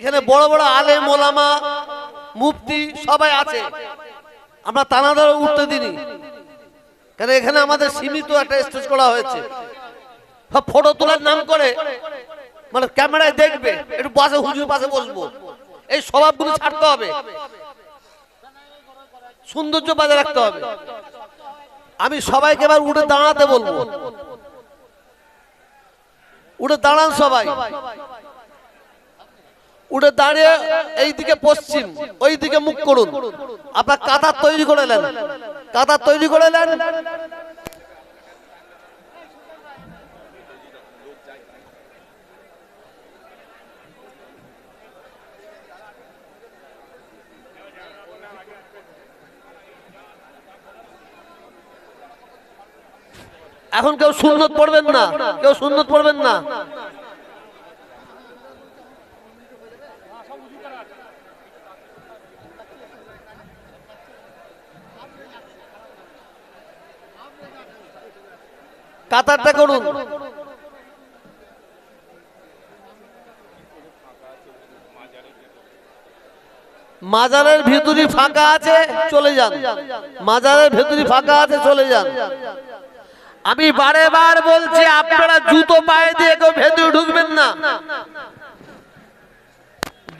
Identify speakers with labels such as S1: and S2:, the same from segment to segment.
S1: এখানে বড় বড় আলে মোলামা মুফতি সবাই আছে। আমরা তানাদের উঠতে দিনি কেন এখানে আমাদের সীমিত একটা স্টেজ করা হয়েছে। ফটো তোলার নাম করে মানে ক্যামেরায় দেখবে, একটু পাশে হুজুর পাশে বসবো। এই স্বভাবগুলো ছাড়তে হবে। সৌন্দর্য বাজায় রাখতে হবে। আমি সবাইকে এবার উঠে দাঁড়াতে বলব। উঠে দাঁড়ান সবাই। উঠে দাঁড়িয়ে এই দিকে পশ্চিম ওই দিকে মুখ করুন। আপনার কাতার তৈরি করে নেন। কাতার তৈরি করে নেন। এখন কেউ সুন্নত পড়বেন না, কেউ সুন্নত পড়বেন না। কাতারটা করুন। মাজারের ভিতরি ফাঁকা আছে, চলে যান। মাজারের ভেতরি ফাঁকা আছে, চলে যান। আমি বারে বার বলছি, আপনারা জুতো পায়ে দিয়ে কেউ ভেতরে ঢুকবেন না।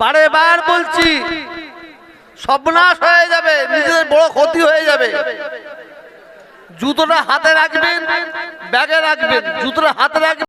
S1: বারে বার বলছি, সর্বনাশ হয়ে যাবে, নিজেদের বড় ক্ষতি হয়ে যাবে। জুতোটা হাতে রাখবেন ব্যাগে রাখবেন জুতোটা হাতে রাখবেন।